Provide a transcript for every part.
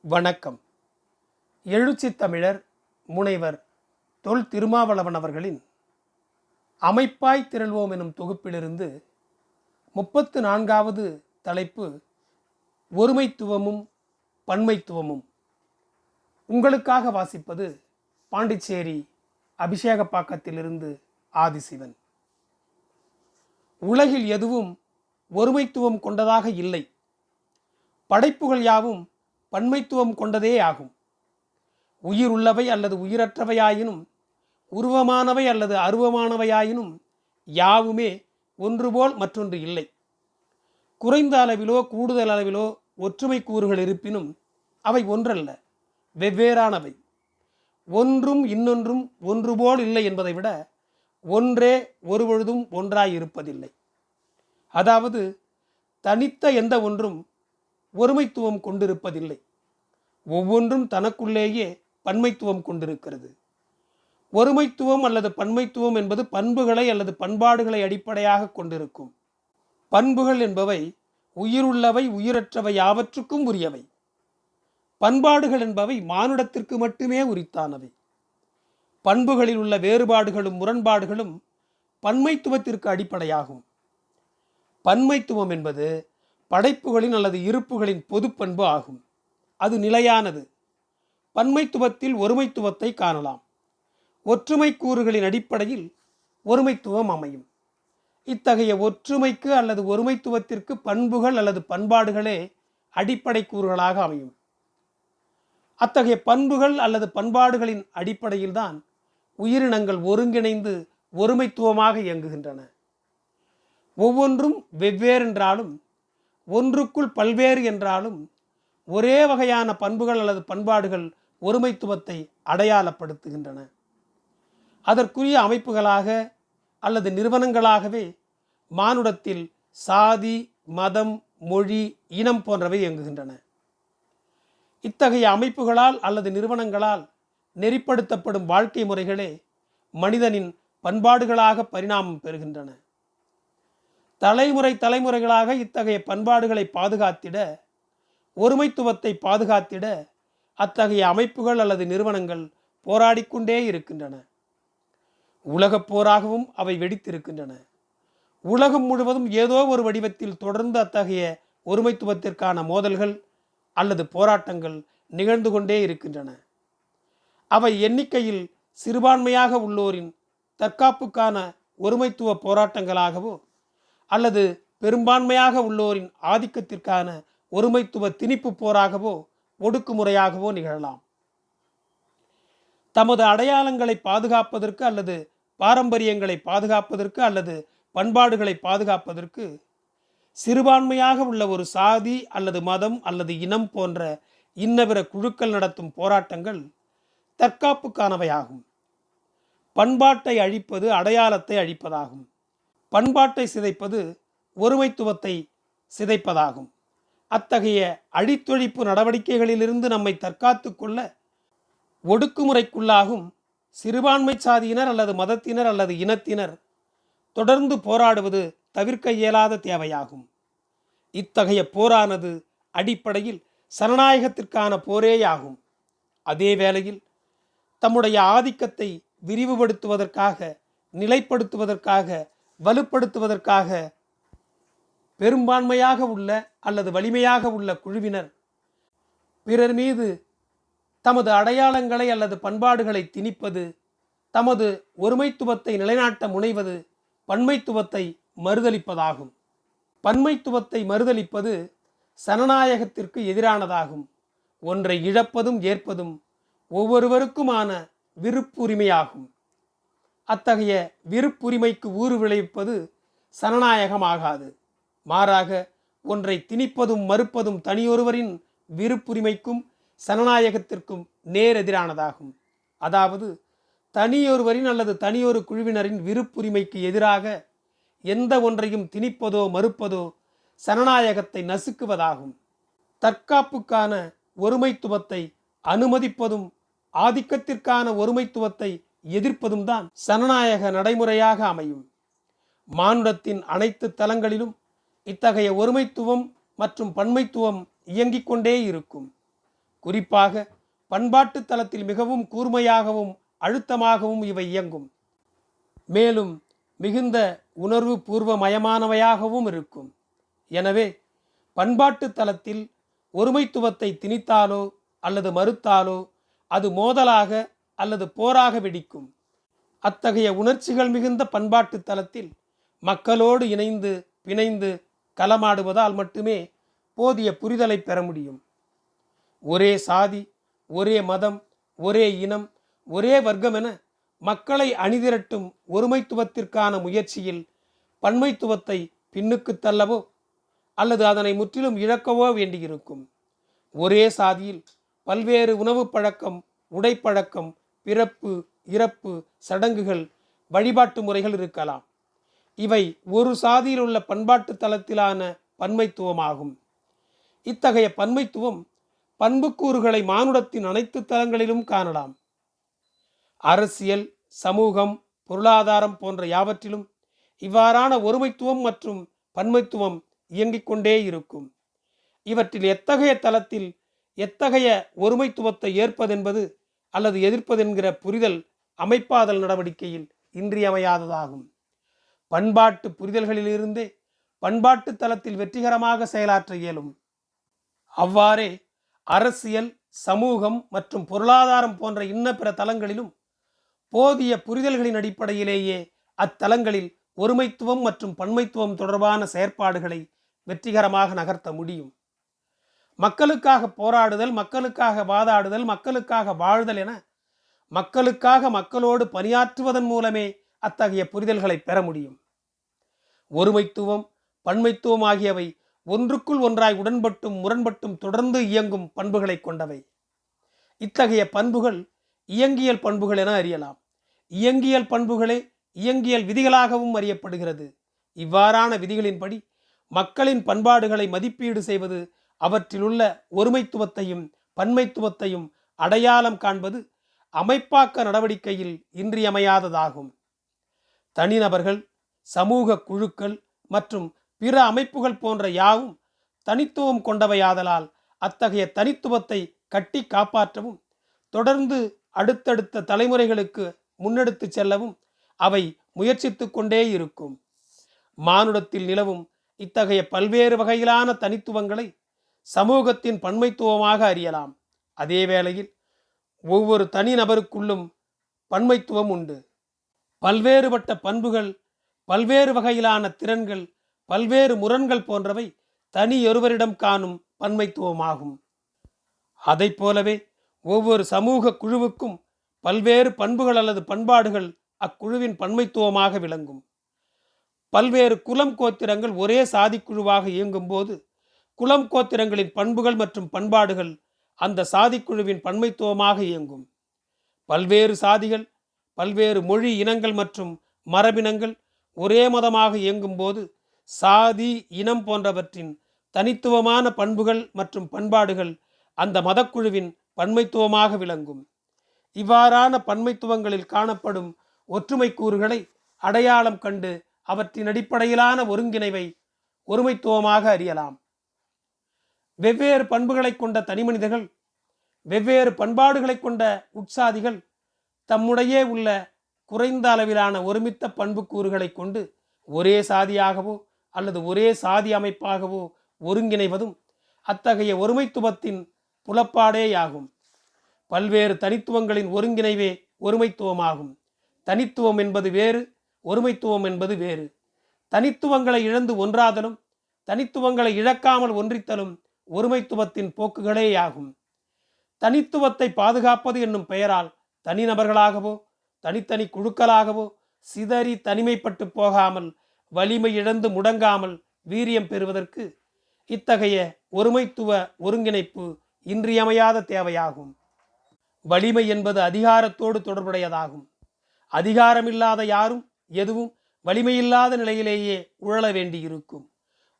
வணக்கம். எழுச்சி தமிழர் முனைவர் தொல் திருமாவளவன் அவர்களின் அமைப்பாய் திரள்வோம் எனும் தொகுப்பிலிருந்து முப்பத்து நான்காவது தலைப்பு ஒருமைத்துவமும் பன்மைத்துவமும். உங்களுக்காக வாசிப்பது பாண்டிச்சேரி அபிஷேகப்பாக்கத்திலிருந்து ஆதிசிவன். உலகில் எதுவும் ஒருமைத்துவம் கொண்டதாக இல்லை. படைப்புகள் யாவும் பன்மைத்துவம் கொண்டதே ஆகும். உயிர் உள்ளவை அல்லது உயிரற்றவையாயினும் உருவமானவை அல்லது அருவமானவையாயினும் யாவுமே ஒன்றுபோல் மற்றொன்று இல்லை. குறைந்த அளவிலோ கூடுதல் அளவிலோ ஒற்றுமை கூறுகள் இருப்பினும் அவை ஒன்றல்ல வெவ்வேறானவை. ஒன்றும் இன்னொன்றும் ஒன்றுபோல் இல்லை என்பதை விட ஒன்றே ஒருபொழுதும் ஒன்றாய் இருப்பதில்லை அதாவது தனித்த எந்த ஒன்றும் ஒருமைத்துவம் கொண்டிருப்பதில்லை. ஒவ்வொன்றும் தனக்குள்ளேயே பன்மைத்துவம் கொண்டிருக்கிறது. ஒருமைத்துவம் அல்லது பன்மைத்துவம் என்பது பண்புகளை அல்லது பண்பாடுகளை அடிப்படையாக கொண்டிருக்கும். பண்புகள் என்பவை உயிருள்ளவை உயிரற்றவை யாவற்றுக்கும் உரியவை. பண்பாடுகள் என்பவை மானுடத்திற்கு மட்டுமே உரித்தானவை. பண்புகளில் உள்ள வேறுபாடுகளும் முரண்பாடுகளும் பன்மைத்துவத்திற்கு அடிப்படையாகும். பன்மைத்துவம் என்பது படைப்புகளின் அல்லது இருப்புகளின் பொதுப்பண்பு ஆகும். அது நிலையானது. பன்மைத்துவத்தில் ஒருமைத்துவத்தை காணலாம். ஒற்றுமை கூறுகளின் அடிப்படையில் ஒருமைத்துவம் அமையும். இத்தகைய ஒற்றுமைக்கு அல்லது ஒருமைத்துவத்திற்கு பண்புகள் அல்லது பண்பாடுகளே அடிப்படை கூறுகளாக அமையும். அத்தகைய பண்புகள் அல்லது பண்பாடுகளின் அடிப்படையில்தான் உயிரினங்கள் ஒருங்கிணைந்து ஒருமைத்துவமாக இயங்குகின்றன. ஒவ்வொன்றும் வெவ்வேறென்றாலும் ஒன்றுக்குள் பல்வேறு என்றாலும் ஒரே வகையான பண்புகள் அல்லது பண்பாடுகள் ஒருமைத்துவத்தை அடையாளப்படுத்துகின்றன. அதற்குரிய அமைப்புகளாக அல்லது நிறுவனங்களாகவே மானுடத்தில் சாதி மதம் மொழி இனம் போன்றவை இயங்குகின்றன. இத்தகைய அமைப்புகளால் அல்லது நிறுவனங்களால் நெறிப்படுத்தப்படும் வாழ்க்கை முறைகளே மனிதனின் பண்பாடுகளாக பரிணாமம் பெறுகின்றன. தலைமுறை தலைமுறைகளாக இத்தகைய பண்பாடுகளை பாதுகாத்திட ஒருமைத்துவத்தை பாதுகாத்திட அத்தகைய அமைப்புகள் அல்லது நிறுவனங்கள் போராடிக்கொண்டே இருக்கின்றன. உலகப் போராகவும் அவை வெடித்திருக்கின்றன. உலகம் முழுவதும் ஏதோ ஒரு வடிவத்தில் தொடர்ந்து அத்தகைய ஒருமைத்துவத்திற்கான மோதல்கள் அல்லது போராட்டங்கள் நிகழ்ந்து கொண்டே இருக்கின்றன. அவை எண்ணிக்கையில் சிறுபான்மையாக உள்ளோரின் தற்காப்புக்கான ஒருமைத்துவ போராட்டங்களாகவோ அல்லது பெரும்பான்மையாக உள்ளோரின் ஆதிக்கத்திற்கான ஒருமைத்துவ திணிப்பு போராகவோ ஒடுக்குமுறையாகவோ நிகழலாம். தமது அடையாளங்களை பாதுகாப்பதற்கு அல்லது பாரம்பரியங்களை பாதுகாப்பதற்கு அல்லது பண்பாடுகளை பாதுகாப்பதற்கு சிறுபான்மையாக உள்ள ஒரு சாதி அல்லது மதம் அல்லது இனம் போன்ற இன்னபிற குழுக்கள் நடத்தும் போராட்டங்கள் தற்காப்புக்கானவையாகும். பண்பாட்டை அழிப்பது அடையாளத்தை அழிப்பதாகும். பண்பாட்டை சிதைப்பது ஒருமைத்துவத்தை சிதைப்பதாகும். அத்தகைய அழித்தொழிப்பு நடவடிக்கைகளிலிருந்து நம்மை தற்காத்து கொள்ள ஒடுக்குமுறைக்குள்ளாகும் சிறுபான்மை சாதியினர் அல்லது மதத்தினர் அல்லது இனத்தினர் தொடர்ந்து போராடுவது தவிர்க்க இயலாத தேவையாகும். இத்தகைய போரானது அடிப்படையில் சனநாயகத்திற்கான போரேயாகும். அதே வேளையில் தம்முடைய ஆதிக்கத்தை விரிவுபடுத்துவதற்காக நிலைப்படுத்துவதற்காக வலுப்படுத்துவதற்காக பெரும்பான்மையாக உள்ள அல்லது வலிமையாக உள்ள குழுவினர் பிறர் மீது தமது அடையாளங்களை அல்லது பண்பாடுகளை திணிப்பது தமது ஒருமைத்துவத்தை நிலைநாட்ட முனைவது பன்மைத்துவத்தை மறுதலிப்பதாகும் பன்மைத்துவத்தை மறுதலிப்பது சனநாயகத்திற்கு எதிரானதாகும். ஒன்றை இழப்பதும் ஏற்பதும் ஒவ்வொருவருக்குமான விருப்புரிமையாகும். அத்தகைய விருப்புரிமைக்கு ஊறு விளைவிப்பது சனநாயகமாகாது மாறாக ஒன்றை திணிப்பதும் மறுப்பதும் தனியொருவரின் விருப்புரிமைக்கும் சனநாயகத்திற்கும் நேரெதிரானதாகும். அதாவது தனியொருவரின் அல்லது தனியொரு குழுவினரின் விருப்புரிமைக்கு எதிராக எந்த ஒன்றையும் திணிப்பதோ மறுப்பதோ சனநாயகத்தை நசுக்குவதாகும். தற்காப்புக்கான ஒருமைத்துவத்தை அனுமதிப்பதும் ஆதிக்கத்திற்கான ஒருமைத்துவத்தை எதிர்ப்பதும் தான் சனநாயக நடைமுறையாக அமையும். மானுடத்தின் அனைத்து தலங்களிலும் இத்தகைய ஒருமைத்துவம் மற்றும் பன்மைத்துவம் இயங்கிக் கொண்டே இருக்கும். குறிப்பாக பண்பாட்டு தளத்தில் மிகவும் கூர்மையாகவும் அழுத்தமாகவும் இவை இயங்கும். மேலும் மிகுந்த உணர்வு பூர்வமயமானவையாகவும் இருக்கும். எனவே பண்பாட்டு தளத்தில் ஒருமைத்துவத்தை திணித்தாலோ அல்லது மறுத்தாலோ அது மோதலாக அல்லது போராக வெடிக்கும். அத்தகைய உணர்ச்சிகள் மிகுந்த பண்பாட்டு தளத்தில் மக்களோடு இணைந்து பிணைந்து களமாடுவதால் மட்டுமே போதிய புரிதலை பெற முடியும். ஒரே சாதி ஒரே மதம் ஒரே இனம் ஒரே வர்க்கம் என மக்களை அணிதிரட்டும் ஒருமைத்துவத்திற்கான முயற்சியில் பன்மைத்துவத்தை பின்னுக்கு தள்ளவோ அல்லது அதனை முற்றிலும் இழக்கவோ வேண்டியிருக்கும். ஒரே சாதியில் பல்வேறு உணவு பழக்கம் உடைப்பழக்கம் பிறப்பு இறப்பு சடங்குகள் வழிபாட்டு முறைகள் இருக்கலாம். இவை ஒரு சாதியில் உள்ள பண்பாட்டு தளத்திலான பன்மைத்துவமாகும். இத்தகைய பன்மைத்துவம் பண்புக்கூறுகளை மானுடத்தின் அனைத்து தளங்களிலும் காணலாம். அரசியல் சமூகம் பொருளாதாரம் போன்ற யாவற்றிலும் இவ்வாறான ஒருமைத்துவம் மற்றும் பன்மைத்துவம் இயங்கிக் கொண்டே இருக்கும். இவற்றில் எத்தகைய தளத்தில் எத்தகைய ஒருமைத்துவத்தை ஏற்பதென்பது அல்லது எதிர்ப்பதென்கிற புரிதல் அமைப்பாதல் நடவடிக்கையில் இன்றியமையாததாகும். பண்பாட்டு புரிதல்களிலிருந்தே பண்பாட்டு தளத்தில் வெற்றிகரமாக செயலாற்ற இயலும். அவ்வாறே அரசியல் சமூகம் மற்றும் பொருளாதாரம் போன்ற இன்ன பிற தளங்களிலும் போதிய புரிதல்களின் அடிப்படையிலேயே அத்தலங்களில் ஒருமைத்துவம் மற்றும் பன்மைத்துவம் தொடர்பான செயற்பாடுகளை வெற்றிகரமாக நகர்த்த முடியும். மக்களுக்காக போராடுதல் மக்களுக்காக வாதாடுதல் மக்களுக்காக வாழ்தல் என மக்களுக்காக மக்களோடு பணியாற்றுவதன் மூலமே அத்தகைய புரிதல்களை பெற முடியும். ஒருமைத்துவம் பன்மைத்துவம் ஆகியவை ஒன்றுக்குள் ஒன்றாய் உடன்பட்டும் முரண்பட்டும் தொடர்ந்து இயங்கும் பண்புகளை கொண்டவை. இத்தகைய பண்புகள் இயங்கியல் பண்புகள் என அறியலாம். இயங்கியல் பண்புகளே இயங்கியல் விதிகளாகவும் அறியப்படுகிறது. இவ்வாறான விதிகளின்படி மக்களின் பண்பாடுகளை மதிப்பீடு செய்வது அவற்றிலுள்ள ஒருமைத்துவத்தையும் பன்மைத்துவத்தையும் அடையாளம் காண்பது அமைப்பாக்க நடவடிக்கையில் இன்றியமையாததாகும். தனிநபர்கள் சமூக குழுக்கள் மற்றும் பிற அமைப்புகள் போன்ற யாவும் தனித்துவம் கொண்டவையாதலால் அத்தகைய தனித்துவத்தை கட்டி காப்பாற்றவும் தொடர்ந்து அடுத்தடுத்த தலைமுறைகளுக்கு முன்னெடுத்து செல்லவும் அவை முயற்சித்து கொண்டே இருக்கும். மானுடத்தில் நிலவும் இத்தகைய பல்வேறு வகையிலான தனித்துவங்களை சமூகத்தின் பன்மைத்துவமாக அறியலாம். அதே வேளையில் ஒவ்வொரு தனிநபருக்குள்ளும் பன்மைத்துவம் உண்டு. பல்வேறுபட்ட பண்புகள் பல்வேறு வகையிலான திறன்கள் பல்வேறு முரண்கள் போன்றவை தனியொருவரிடம் காணும் பன்மைத்துவமாகும். அதை போலவே ஒவ்வொரு சமூக குழுவுக்கும் பல்வேறு பண்புகள் அல்லது பண்பாடுகள் அக்குழுவின் பன்மைத்துவமாக விளங்கும். பல்வேறு குலம் கோத்திரங்கள் ஒரே சாதிக்குழுவாக இயங்கும்போது குலம் கோத்திரங்களின் பண்புகள் மற்றும் பண்பாடுகள் அந்த சாதிக்குழுவின் பன்மைத்துவமாக இயங்கும். பல்வேறு சாதிகள் பல்வேறு மொழி இனங்கள் மற்றும் மரபினங்கள் ஒரே மதமாக இயங்கும் போது சாதி இனம் போன்றவற்றின் தனித்துவமான பண்புகள் மற்றும் பண்பாடுகள் அந்த மதக்குழுவின் பன்மைத்துவமாக விளங்கும். இவ்வாறான பன்மைத்துவங்களில் காணப்படும் ஒற்றுமை கூறுகளை அடையாளம் கண்டு அவற்றின் அடிப்படையிலான ஒருங்கிணைவை ஒருமைத்துவமாக அறியலாம். வெவ்வேறு பண்புகளை கொண்ட தனிமனிதர்கள் வெவ்வேறு பண்பாடுகளை கொண்ட உட்சாதிகள் தம்முடையே உள்ள குறைந்த அளவிலான ஒருமித்த பண்புக்கூறுகளை கொண்டு ஒரே சாதியாகவோ அல்லது ஒரே சாதி அமைப்பாகவோ ஒருங்கிணைவதும் அத்தகைய ஒருமைத்துவத்தின் புலப்பாடேயாகும் பல்வேறு தனித்துவங்களின் ஒருங்கிணைவே ஒருமைத்துவமாகும். தனித்துவம் என்பது வேறு ஒருமைத்துவம் என்பது வேறு. தனித்துவங்களை இழந்து ஒன்றாதலும் தனித்துவங்களை இழக்காமல் ஒன்றித்தலும் ஒருமைத்துவத்தின் போக்குகளேயாகும். தனித்துவத்தை பாதுகாப்பது என்னும் பெயரால் தனிநபர்களாகவோ தனித்தனி குழுக்களாகவோ சிதறி தனிமைப்பட்டு போகாமல் வலிமை இழந்து முடங்காமல் வீரியம் பெறுவதற்கு இத்தகைய ஒருமைத்துவ ஒருங்கிணைப்பு இன்றியமையாத தேவையாகும். வலிமை என்பது அதிகாரத்தோடு தொடர்புடையதாகும். அதிகாரமில்லாத யாரும் எதுவும் வலிமையில்லாத நிலையிலேயே உழல வேண்டியிருக்கும்.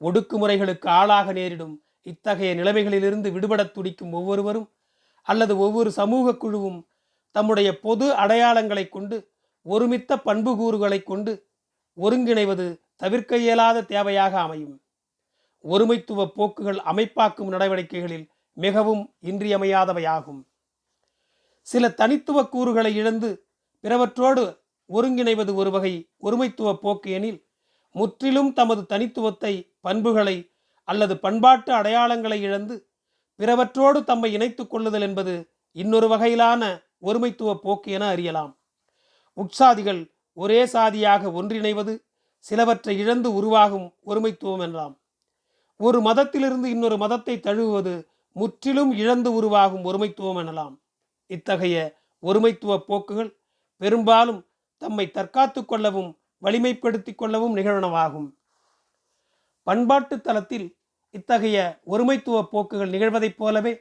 ஒடுக்குமுறைகளுக்கு ஆளாக நேரிடும் இத்தகைய நிலைமைகளிலிருந்து விடுபடத் துடிக்கும் ஒவ்வொருவரும் அல்லது ஒவ்வொரு சமூக குழுவும் தம்முடைய பொது அடையாளங்களை கொண்டு ஒருமித்த பண்புகூறுகளை கொண்டு ஒருங்கிணைவது தவிர்க்க இயலாத தேவையாக அமையும். ஒருமைத்துவ போக்குகள் அமைப்பாக்கும் நடவடிக்கைகளில் மிகவும் இன்றியமையாதவையாகும். சில தனித்துவ கூறுகளை இழந்து பிறவற்றோடு ஒருங்கிணைவது ஒரு வகை ஒருமைத்துவ போக்கு எனில் முற்றிலும் தமது தனித்துவத்தை பண்புகளை அல்லது பண்பாட்டு அடையாளங்களை இழந்து பிறவற்றோடு தம்மை இணைத்துக் கொள்ளுதல் என்பது இன்னொரு வகையிலான ஒருமைத்துவ போக்கு என அறியலாம். உட்சாதிகள் ஒரே சாதியாக ஒன்றிணைவது சிலவற்றை இழந்து உருவாகும் ஒருமைத்துவம் என்றாம் ஒரு மதத்திலிருந்து இன்னொரு மதத்தை தழுவுவது முற்றிலும் இழந்து உருவாகும் ஒருமைத்துவம் எனலாம். இத்தகைய ஒருமைத்துவ போக்குகள் பெரும்பாலும் தம்மை தற்காத்து கொள்ளவும் வலிமைப்படுத்திக் கொள்ளவும் நிகழ்வனவாகும் பண்பாட்டு தளத்தில் இத்தகைய ஒருமைத்துவ போக்குகள் நிகழ்வதைப் போலவே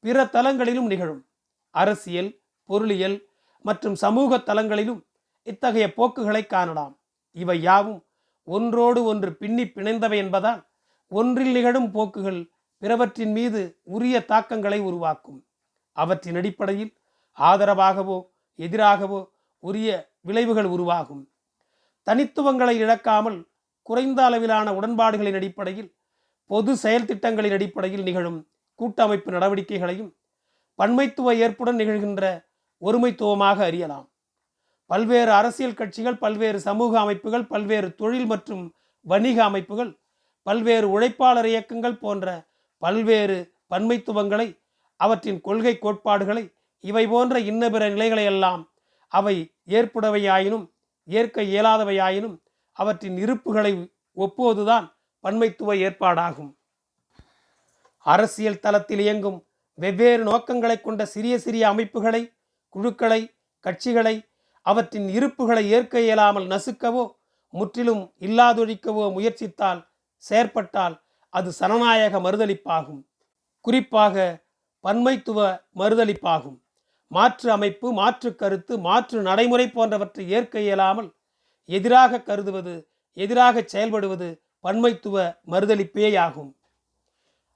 பிற தலங்களிலும் நிகழும். அரசியல் பொருளியல் மற்றும் சமூக தலங்களிலும் இத்தகைய போக்குகளை காணலாம். இவை யாவும் ஒன்றோடு ஒன்று பின்னி பிணைந்தவை என்பதால் ஒன்றில் நிகழும் போக்குகள் பிறவற்றின் மீது உரிய தாக்கங்களை உருவாக்கும். அவற்றின் அடிப்படையில் ஆதரவாகவோ எதிராகவோ உரிய விளைவுகள் உருவாகும். தனித்துவங்களை இழக்காமல் குறைந்த அளவிலான உடன்பாடுகளின் அடிப்படையில் பொது செயல் திட்டங்களின் அடிப்படையில் நிகழும் கூட்டமைப்பு நடவடிக்கைகளையும் பன்மைத்துவ ஏற்புடன் நிகழ்கின்ற ஒருமைத்துவமாக அறியலாம். பல்வேறு அரசியல் கட்சிகள் பல்வேறு சமூக அமைப்புகள் பல்வேறு தொழில் மற்றும் வணிக அமைப்புகள் பல்வேறு உழைப்பாளர் இயக்கங்கள் போன்ற பல்வேறு பன்மைத்துவங்களை அவற்றின் கொள்கை கோட்பாடுகளை இவை போன்ற இன்ன பிற நிலைகளையெல்லாம் அவை ஏற்புடவையாயினும் ஏற்க இயலாதவையாயினும் அவற்றின் இருப்புகளை ஒப்புவதுதான் பன்மைத்துவ ஏற்பாடாகும். அரசியல் தளத்தில் இயங்கும் வெவ்வேறு நோக்கங்களை கொண்ட சிறிய சிறிய அமைப்புகளை குழுக்களை கட்சிகளை அவற்றின் இருப்புகளை ஏற்க இயலாமல் நசுக்கவோ முற்றிலும் இல்லாதொழிக்கவோ முயற்சித்தால் செயற்பட்டால் அது சனநாயக மறுதளிப்பாகும். குறிப்பாக பன்மைத்துவ மறுதளிப்பாகும். மாற்று அமைப்பு மாற்று கருத்து மாற்று நடைமுறை போன்றவற்றை ஏற்க இயலாமல் எதிராக கருதுவது எதிராக செயல்படுவது பன்மைத்துவ மறுதளிப்பேயாகும்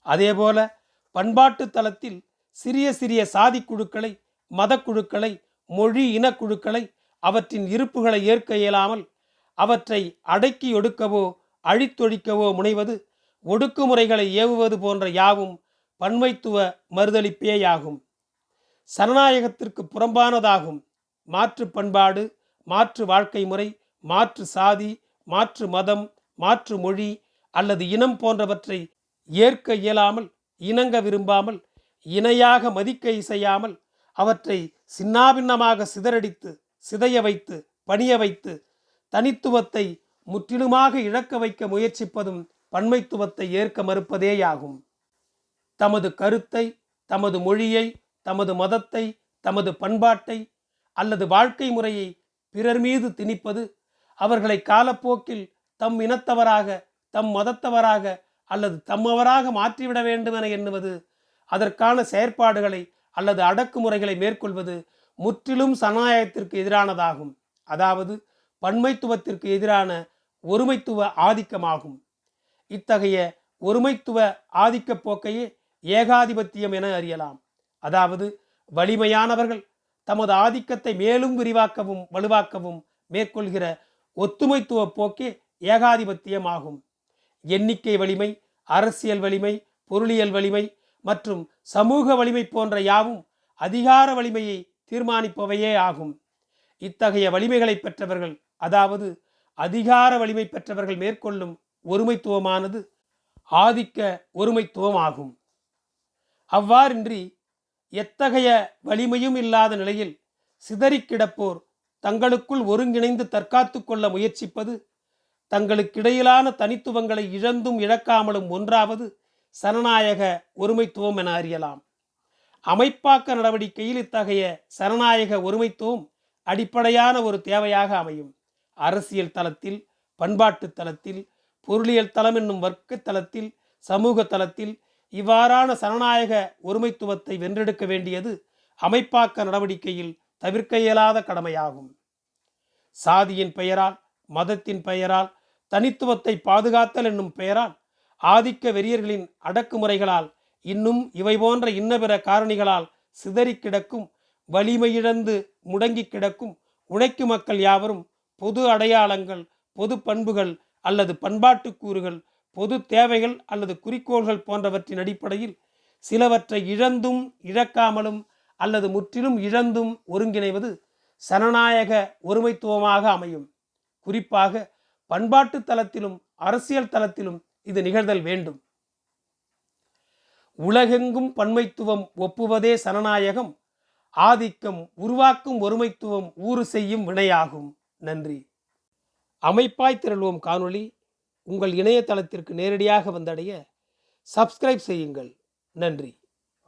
அதேபோல பண்பாட்டு தளத்தில் சிறிய சிறிய சாதி குழுக்களை மதக்குழுக்களை மொழி இனக்குழுக்களை அவற்றின் இருப்புகளை ஏற்க இயலாமல் அவற்றை அடக்கி ஒடுக்கவோ அழித்தொழிக்கவோ முனைவது ஒடுக்குமுறைகளை ஏவுவது போன்ற யாவும் பன்மைத்துவ மறுதளிப்பேயாகும் சனநாயகத்திற்கு புறம்பானதாகும். மாற்று பண்பாடு மாற்று வாழ்க்கை முறை மாற்று சாதி மாற்று மதம் மாற்று மொழி அல்லது இனம் போன்றவற்றை ஏற்க இயலாமல் இணங்க விரும்பாமல் இணையாக மதிக்க இசையாமல் அவற்றை சின்னாபின்னமாக சிதறடித்து சிதைய வைத்து பணிய வைத்து தனித்துவத்தை முற்றிலுமாக இழக்க வைக்க முயற்சிப்பதும் பன்மைத்துவத்தை ஏற்க மறுப்பதேயாகும். தமது கருத்தை தமது மொழியை தமது மதத்தை தமது பண்பாட்டை அல்லது வாழ்க்கை முறையை பிறர் மீது திணிப்பது அவர்களை காலப்போக்கில் தம் இனத்தவராக தம் மதத்தவராக அல்லது தம்மவராக மாற்றிவிட வேண்டுமென எண்ணுவது அதற்கான செயற்பாடுகளை அல்லது அடக்குமுறைகளை மேற்கொள்வது முற்றிலும் சனநாயகத்திற்கு எதிரானதாகும். அதாவது பன்மைத்துவத்திற்கு எதிரான ஒருமைத்துவ ஆதிக்கமாகும். இத்தகைய ஒருமைத்துவ ஆதிக்க போக்கையே ஏகாதிபத்தியம் என அறியலாம். அதாவது வலிமையானவர்கள் தமது ஆதிக்கத்தை மேலும் விரிவாக்கவும் வலுவாக்கவும் மேற்கொள்கிற ஒத்துமைத்துவ போக்கே ஏகாதிபத்தியம் ஆகும் எண்ணிக்கை வலிமை அரசியல் வலிமை பொருளியல் வலிமை மற்றும் சமூக வலிமை போன்ற யாவும் அதிகார வலிமையை தீர்மானிப்பவையே ஆகும். இத்தகைய வலிமைகளை பெற்றவர்கள் அதாவது அதிகார வலிமை பெற்றவர்கள் மேற்கொள்ளும் ஒருமைத்துவமானது ஆதிக்க ஒருமைத்துவம் ஆகும் அவ்வாறின்றி எத்தகைய வலிமையும் இல்லாத நிலையில் சிதறிக் கிடப்போர் தங்களுக்குள் ஒருங்கிணைந்து தற்காத்து கொள்ள முயற்சிப்பது தங்களுக்கிடையிலான தனித்துவங்களை இழந்தும் இழக்காமலும் ஒன்றாவது சனநாயக ஒருமைத்துவம் என அறியலாம். அமைப்பாக்க நடவடிக்கையில் இத்தகைய சனநாயக ஒருமைத்துவம் அடிப்படையான ஒரு தேவையாக அமையும். அரசியல் தளத்தில் பண்பாட்டு தளத்தில் பொருளியல் தளம் என்னும் வர்க்க தளத்தில் சமூக தளத்தில் இவ்வாறான சனநாயக ஒருமைத்துவத்தை வென்றெடுக்க வேண்டியது அமைப்பாக்க நடவடிக்கையில் தவிர்க்க இயலாத கடமையாகும். சாதியின் பெயரால் மதத்தின் பெயரால் தனித்துவத்தை பாதுகாத்தல் என்னும் பெயரால் ஆதிக்க வெறியர்களின் அடக்குமுறைகளால் இன்னும் இவை போன்ற இன்னபிற காரணிகளால் சிதறி கிடக்கும் வலிமையிழந்து முடங்கி கிடக்கும் உழைக்கும் மக்கள் யாவரும் பொது அடையாளங்கள் பொது பண்புகள் அல்லது பண்பாட்டு கூறுகள் பொது தேவைகள் அல்லது குறிக்கோள்கள் போன்றவற்றின் அடிப்படையில் சிலவற்றை இழந்தும் இழக்காமலும் அல்லது முற்றிலும் இழந்தும் ஒருங்கிணைவது சனநாயக ஒருமைத்துவமாக அமையும். குறிப்பாக பண்பாட்டு தளத்திலும் அரசியல் தளத்திலும் இது நிகழ்தல் வேண்டும். உலகெங்கும் பன்மைத்துவம் ஒப்புவதே சனநாயகம். ஆதிக்கம் உருவாக்கும் ஒருமைத்துவம் ஊறு செய்யும் வினையாகும். நன்றி. அமைப்பாய் திரள்வோம் காணொளி. உங்கள் இணையதளத்திற்கு நேரடியாக வந்தடைய சப்ஸ்கிரைப் செய்யுங்கள். நன்றி.